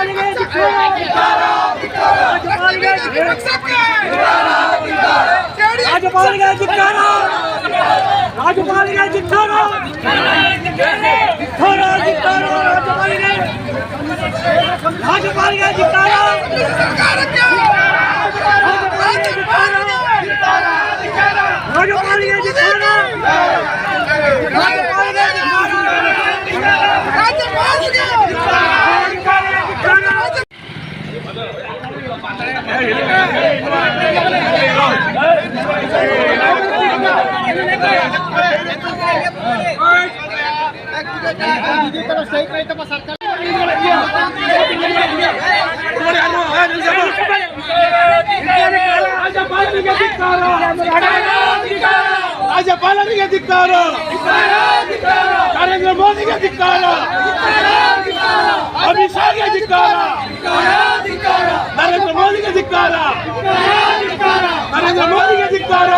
ಧಿಕ್ಕಾರ ರಾಜಪಾಲಿಗೆ ಧಿಕ್ಕಾರ ರಾಜಪಾಲಿಗೆ ಧಿಕ್ಕಾರ ಧಿಕ್ಕಾರ ಧಿಕ್ಕಾರ ರಾಜಪಾಲಿಗೆ ರಾಜಪಾಲಿಗೆ ಧಿಕ್ಕಾರ ರಾಜಪಾಲಿಗೆ ಧಿಕ್ಕಾರ. ನರೇಂದ್ರ ಮೋದಿಗೆ ಧಿಕ್ಕಾರ. ಅಮಿತ್ ಶಾಗೆ ಧಿಕ್ಕಾರ ನರೇಂದ್ರ ಮೋದಿಗೆ ಧಿಕ್ಕಾರ ನರೇಂದ್ರ ಮೋದಿಗೆ ಧಿಕ್ಕಾರ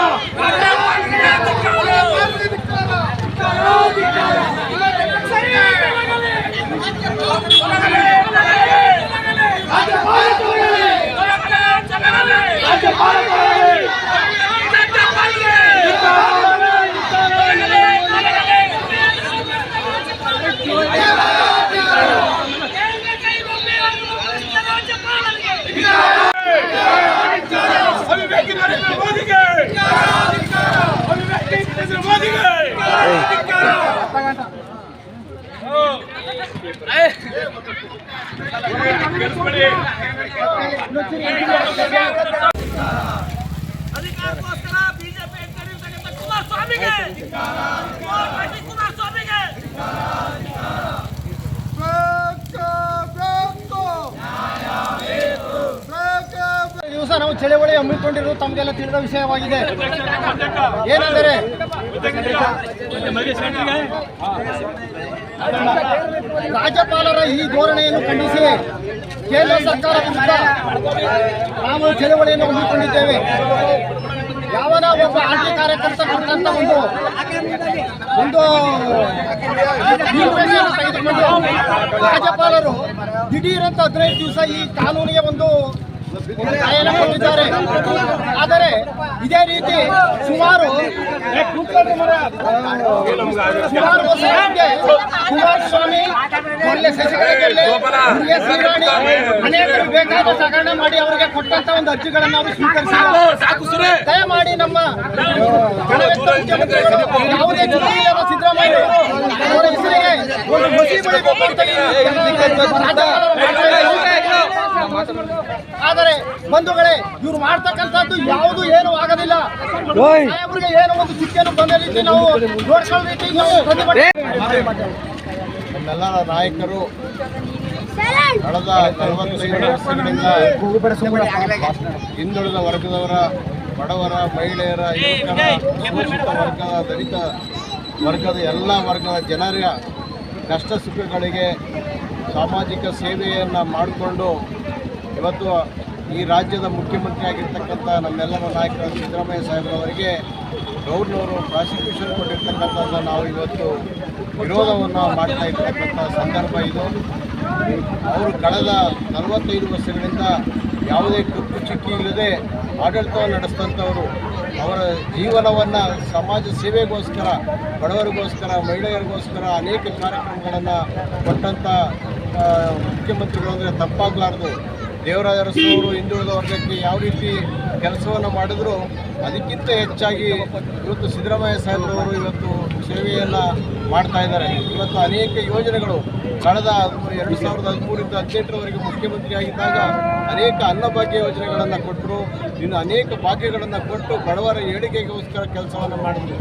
ಅಭಿವ್ಯಕ್ತಿ ನರೇಂದ್ರ ಮೋದಿಗೆ ಅಭಿವ್ಯಕ್ತಿ ನರೇಂದ್ರ ಮೋದಿಗೆ ಅದಕ್ಕೋಸ್ಕರ ಬಿಜೆಪಿ ಹಿಡಿದಿರ್ತಕ್ಕಂಥ ಕುಮಾರಸ್ವಾಮಿಗೆ ಕುಮಾರಸ್ವಾಮಿಗೆ. ದಿವಸ ನಾವು ಚಳವಳಿ ಹಮ್ಮಿಕೊಂಡಿರುವುದು ತಮಗೆಲ್ಲ ತಿಳಿದ ವಿಷಯವಾಗಿದೆ. ಏನೆಂದರೆ ರಾಜ್ಯಪಾಲರ ಈ ಧೋರಣೆಯನ್ನು ಖಂಡಿಸಿ ಕೇಂದ್ರ ಸರ್ಕಾರ ನಾವು ಚಳವಳಿಯನ್ನು ಹಮ್ಮಿಕೊಂಡಿದ್ದೇವೆ. ಯಾವನ ಒಬ್ಬ ಆರ್ಟಿ ಕಾರ್ಯಕರ್ತ ಕೊಟ್ಟಂತ ಒಂದು ಒಂದು ತೆಗೆದುಕೊಂಡು ರಾಜ್ಯಪಾಲರು ದಿಢೀರಂತ ಹದಿನೈದು ದಿವಸ ಈ ಕಾನೂನಿಗೆ ಒಂದು ಕೊಟ್ಟಿದ್ದಾರೆ ಆದರೆ ಇದೇ ರೀತಿ ಸುಮಾರು ಸುಮಾರು ವರ್ಷ ಹಿಂದೆ ಕುಮಾರಸ್ವಾಮಿ ಕೊಲ್ಲೆ ಶಶಿಕಲಾ ಜೊಲ್ಲೆ, ಮುರುಗೇಶ್ ಶ್ರೀರಾಣಿ ಅನೇಕರು ಬೇಕಾದ ಸಗಣನೆ ಮಾಡಿ ಅವರಿಗೆ ಕೊಟ್ಟಂತ ಒಂದು ಅರ್ಜಿಗಳನ್ನು ಅವರು ಸ್ವೀಕರಿಸಿದ್ದಾರೆ ದಯಮಾಡಿ ನಮ್ಮ ಯಾವುದೇ ಇಲ್ಲದ ಸಿದ್ದರಾಮಯ್ಯ ಅವರ ಹೆಸರಿಗೆ ಒಂದು ಮಸಿ ಬಳಿಬೇಕು ಅಂತ ಈ ರಾಜ್ಯಪಾಲರು ಮಾಡ್ತಾ ಇದ್ದಾರೆ. ಆದರೆ ಬಂಧುಗಳೇ ಇವ್ರು ಮಾಡ್ತಕ್ಕಂಥದ್ದು ಯಾವುದು ಏನು ಆಗೋದಿಲ್ಲ. ಸಾಹೇಬ್ರಿಗೆ ಏನೋ ಒಂದು ಚಿಕ್ಕನ್ನು ಬಂದ ರೀತಿ ನಾವು ನೋಡ್ಕೊಳ್ಳೋ ರೀತಿ ನಾಯಕರು ಕಳೆದ ನಲವತ್ತೈದು ವರ್ಷಗಳಿಂದ ಹಿಂದುಳಿದ ವರ್ಗದವರ ಬಡವರ ಮಹಿಳೆಯರ ಯುವಕರ ಶೋಷಿತ ವರ್ಗದ ದಲಿತ ವರ್ಗದ ಎಲ್ಲ ವರ್ಗದ ಜನರ ಕಷ್ಟ ಸುಖಗಳಿಗೆ ಸಾಮಾಜಿಕ ಸೇವೆಯನ್ನು ಮಾಡಿಕೊಂಡು ಇವತ್ತು ಈ ರಾಜ್ಯದ ಮುಖ್ಯಮಂತ್ರಿ ಆಗಿರ್ತಕ್ಕಂಥ ನಮ್ಮೆಲ್ಲರ ನಾಯಕರ ಸಿದ್ದರಾಮಯ್ಯ ಸಾಹೇಬ್ರವರಿಗೆ ಗೌರ್ನವರು ಪ್ರಾಸಿಕ್ಯೂಷನ್ ಕೊಟ್ಟಿರ್ತಕ್ಕಂಥದ್ದು ನಾವು ಇವತ್ತು ವಿರೋಧವನ್ನು ಮಾಡ್ತಾ ಇರ್ತಕ್ಕಂಥ ಸಂದರ್ಭ ಇದು. ಅವರು ಕಳೆದ ನಲವತ್ತೈದು ವರ್ಷಗಳಿಂದ ಯಾವುದೇ ಕುಕ್ಕು ಚಿಕ್ಕಿ ಇಲ್ಲದೆ ಆಡಳಿತವನ್ನು ನಡೆಸಿದಂಥವರು, ಅವರ ಜೀವನವನ್ನು ಸಮಾಜ ಸೇವೆಗೋಸ್ಕರ, ಬಡವರಿಗೋಸ್ಕರ, ಮಹಿಳೆಯರಿಗೋಸ್ಕರ ಅನೇಕ ಕಾರ್ಯಕ್ರಮಗಳನ್ನು ಕೊಟ್ಟಂಥ ಮುಖ್ಯಮಂತ್ರಿಗಳು ಅಂದರೆ ತಪ್ಪಾಗಲಾರ್ದು. ದೇವರಾಜ ಅರಸು ಹಿಂದುಳಿದ ವರ್ಗಕ್ಕೆ ಯಾವ ರೀತಿ ಕೆಲಸವನ್ನು ಮಾಡಿದ್ರು, ಅದಕ್ಕಿಂತ ಹೆಚ್ಚಾಗಿ ಇವತ್ತು ಸಿದ್ದರಾಮಯ್ಯ ಸಾಹೇಬ್ರವರು ಇವತ್ತು ಸೇವೆಯನ್ನು ಮಾಡ್ತಾ ಇದ್ದಾರೆ. ಇವತ್ತು ಅನೇಕ ಯೋಜನೆಗಳು ಕಳೆದ ಎರಡು ಸಾವಿರದ ಹದಿಮೂರಿಂದ ಹದಿನೆಂಟರವರೆಗೆ ಮುಖ್ಯಮಂತ್ರಿಯಾಗಿದ್ದಾಗ ಅನೇಕ ಅನ್ನಭಾಗ್ಯ ಯೋಜನೆಗಳನ್ನು ಕೊಟ್ಟರು ಇನ್ನು ಅನೇಕ ಭಾಗ್ಯಗಳನ್ನು ಕೊಟ್ಟು ಬಡವರ ಏಳಿಗೆಗೋಸ್ಕರ ಕೆಲಸವನ್ನು ಮಾಡಿದ್ರು.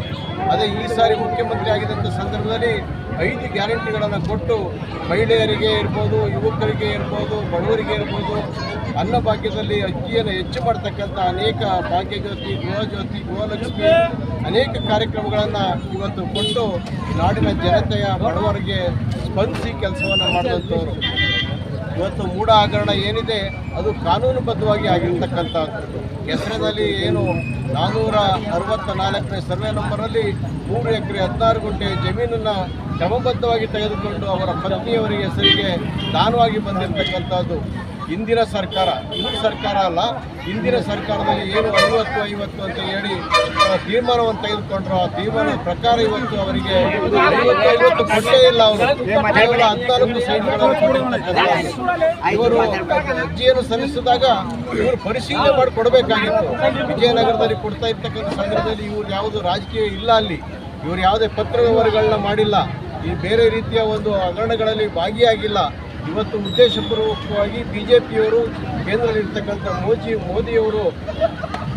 ಅದೇ ಈ ಸಾರಿ ಮುಖ್ಯಮಂತ್ರಿ ಆಗಿದ್ದಂಥ ಸಂದರ್ಭದಲ್ಲಿ ಐದು ಗ್ಯಾರಂಟಿಗಳನ್ನು ಕೊಟ್ಟು ಮಹಿಳೆಯರಿಗೆ ಇರ್ಬೋದು, ಯುವಕರಿಗೆ ಇರ್ಬೋದು, ಬಡವರಿಗೆ ಇರ್ಬೋದು ಅನ್ನಭಾಗ್ಯದಲ್ಲಿ ಅಕ್ಕಿಯನ್ನು ಹೆಚ್ಚು ಮಾಡ್ತಕ್ಕಂಥ ಅನೇಕ ಭಾಗ್ಯಜ್ಯೋತಿ, ಗೃಹಜ್ಯೋತಿ, ಗೃಹಲಕ್ಷ್ಮಿ ಅನೇಕ ಕಾರ್ಯಕ್ರಮಗಳನ್ನು ಇವತ್ತು ಕೊಟ್ಟು ನಾಡಿನ ಜನತೆಯ ಬಡವರಿಗೆ ಸ್ಪಂದಿಸಿ ಕೆಲಸವನ್ನು ಮಾಡಿದಂಥವ್ರು ಇವತ್ತು ಮೂಢ ಹಗರಣ ಏನಿದೆ, ಅದು ಕಾನೂನುಬದ್ಧವಾಗಿ ಆಗಿರ್ತಕ್ಕಂಥದ್ದು. ಹೆಸರಿನಲ್ಲಿ ಏನು ನಾನ್ನೂರ ಅರವತ್ತ ನಾಲ್ಕನೇ ಸರ್ವೆ ನಂಬರಲ್ಲಿ ಮೂರು ಎಕರೆ ಹದಿನಾರು ಗುಂಟೆ ಜಮೀನನ್ನು ಕ್ರಮಬದ್ಧವಾಗಿ ತೆಗೆದುಕೊಂಡು ಅವರ ಪತ್ನಿಯವರಿಗೆ ಹೆಸರಿಗೆ ದಾನವಾಗಿ ಬಂದಿರತಕ್ಕಂಥದ್ದು ಇಂದಿನ ಸರ್ಕಾರ. ಇಂದಿನ ಸರ್ಕಾರ ಅಲ್ಲ ಹಿಂದಿನ ಸರ್ಕಾರದಲ್ಲಿ ಏನು ಐವತ್ತು ಐವತ್ತು ಅಂತ ಹೇಳಿ ತೀರ್ಮಾನವನ್ನು ತೆಗೆದುಕೊಂಡ್ರು. ಆ ತೀರ್ಮಾನ ಪ್ರಕಾರ ಇವತ್ತು ಅವರಿಗೆ ಐವತ್ತು ಐವತ್ತು ಕೊಟ್ಟೇ ಇಲ್ಲ ಅವರು. ಕೇವಲ ಹದಿನಾಲ್ಕು ಇವರು ಅರ್ಜಿಯನ್ನು ಸಲ್ಲಿಸಿದಾಗ ಇವರು ಪರಿಶೀಲನೆ ಮಾಡಿ ಕೊಡಬೇಕಾಗಿತ್ತು. ವಿಜಯನಗರದಲ್ಲಿ ಕೊಡ್ತಾ ಇರ್ತಕ್ಕಂಥ ಸಂದರ್ಭದಲ್ಲಿ ಇವರು ಯಾವುದು ರಾಜಕೀಯ ಇಲ್ಲ ಅಲ್ಲಿ. ಇವರು ಯಾವುದೇ ಪತ್ರ ವ್ಯವಹಾರಗಳನ್ನ ಮಾಡಿಲ್ಲ. ಈ ಬೇರೆ ರೀತಿಯ ಒಂದು ಹಗರಣಗಳಲ್ಲಿ ಭಾಗಿಯಾಗಿಲ್ಲ. ಇವತ್ತು ಉದ್ದೇಶಪೂರ್ವಕವಾಗಿ ಬಿ ಜೆ ಪಿಯವರು ಕೇಂದ್ರದಲ್ಲಿರ್ತಕ್ಕಂಥ ಮೋದಿ ಮೋದಿಯವರು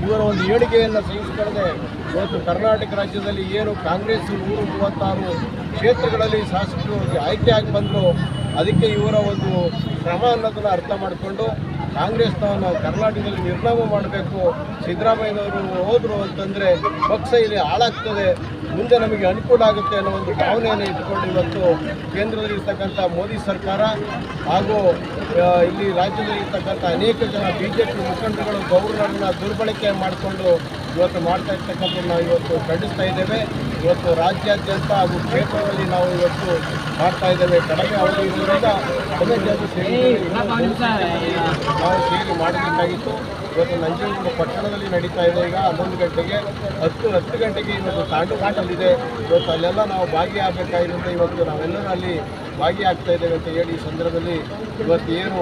ಇವರ ಒಂದು ಹೇಳಿಕೆಯನ್ನು ಸಹಿಸಿಕೊಳ್ಳದೆ ಇವತ್ತು ಕರ್ನಾಟಕ ರಾಜ್ಯದಲ್ಲಿ ಏನು ಕಾಂಗ್ರೆಸ್ ನೂರು ಮೂವತ್ತಾರು ಕ್ಷೇತ್ರಗಳಲ್ಲಿ ಶಾಸಕರು ಆಯ್ಕೆ ಆಗಿ ಬಂದರು. ಅದಕ್ಕೆ ಇವರ ಒಂದು ಕ್ರಮ ಅನ್ನೋದನ್ನು ಅರ್ಥ ಮಾಡಿಕೊಂಡು ಕಾಂಗ್ರೆಸ್ನವನ್ನು ಕರ್ನಾಟಕದಲ್ಲಿ ನಿರ್ನಾಮ ಮಾಡಬೇಕು, ಸಿದ್ದರಾಮಯ್ಯನವರು ಹೋದರು ಅಂತಂದರೆ ಪಕ್ಷ ಇಲ್ಲಿ ಹಾಳಾಗ್ತದೆ, ಮುಂದೆ ನಮಗೆ ಅನುಕೂಲ ಆಗುತ್ತೆ ಅನ್ನೋ ಒಂದು ಭಾವನೆಯನ್ನು ಇಟ್ಕೊಂಡು ಇವತ್ತು ಕೇಂದ್ರದಲ್ಲಿರ್ತಕ್ಕಂಥ ಮೋದಿ ಸರ್ಕಾರ ಹಾಗೂ ಇಲ್ಲಿ ರಾಜ್ಯದಲ್ಲಿ ಇರ್ತಕ್ಕಂಥ ಅನೇಕ ಜನ ಬಿ ಜೆ ಪಿ ಮುಖಂಡರುಗಳು ಗೌರ್ನರ್ನ ದುರ್ಬಳಕೆ ಮಾಡಿಕೊಂಡು ಇವತ್ತು ಮಾಡ್ತಾ ಇರ್ತಕ್ಕಂಥದ್ದು ನಾವು ಇವತ್ತು ಖಂಡಿಸ್ತಾ ಇದ್ದೇವೆ. ಇವತ್ತು ರಾಜ್ಯಾದ್ಯಂತ ಹಾಗೂ ಕ್ಷೇತ್ರದಲ್ಲಿ ನಾವು ಇವತ್ತು ಮಾಡ್ತಾ ಇದ್ದೇವೆ. ಕಡಿಮೆ ಅವಧಿ ಇರುವುದರಿಂದ ಕಡಿಮೆ ಜನರು ಸೇರಿ ನಾವು ಸೇರಿ ಮಾಡಬೇಕಾಗಿತ್ತು ಇವತ್ತು ನಂಜನಗೂಡು ಪಟ್ಟಣದಲ್ಲಿ ನಡೀತಾ ಇದೆ. ಈಗ ಹನ್ನೊಂದು ಗಂಟೆಗೆ, ಹತ್ತು ಹತ್ತು ಗಂಟೆಗೆ ಇವತ್ತು ತಾಂಡೂರಿದೆ ಇವತ್ತು ಅಲ್ಲೆಲ್ಲ ನಾವು ಭಾಗಿಯಾಗಬೇಕಾಗಿರೋದ್ರಿಂದ ಇವತ್ತು ನಾವೆಲ್ಲರೂ ಅಲ್ಲಿ ಭಾಗಿಯಾಗ್ತಾ ಇದ್ದೇವೆ ಅಂತ ಹೇಳಿ ಈ ಸಂದರ್ಭದಲ್ಲಿ ಇವತ್ತು ಏನು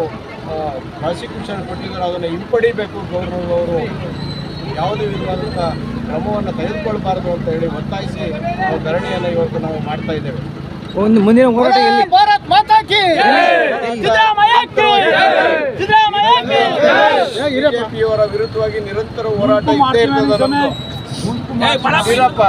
ಪ್ರಾಸಿಕ್ಯೂಷನ್ ಕೊಟ್ಟಿದ್ದಾರೆ. ಅದನ್ನು ಹಿಂಪಡಿಬೇಕು ಗೌರ್ನರ್ ಅವರು. ಯಾವುದೇ ವಿಧವಾದಂಥ ಕ್ರಮವನ್ನು ತೆಗೆದುಕೊಳ್ಬಾರ್ದು ಅಂತ ಹೇಳಿ ಒತ್ತಾಯಿಸಿ ನಾವು ಧರಣಿಯನ್ನು ಇವತ್ತು ನಾವು ಮಾಡ್ತಾ ಇದ್ದೇವೆ. ಒಂದು ಮುಂದಿನ ಹೋರಾಟ ಎಲ್ಲಿ? ಭಾರತ್ ಮಾತಾ ಕಿ ಸಿದ್ದರಾಮಯ್ಯಕ್ಕೆ ಸಿದ್ದರಾಮಯ್ಯಕ್ಕೆ ಬಿಜೆಪಿಯವರ ವಿರುದ್ಧವಾಗಿ ನಿರಂತರ ಹೋರಾಟ ಇದ್ದೇ ಇರ್ತದೆ ನಮ್ದು. ಏ, ವೀರಪ್ಪ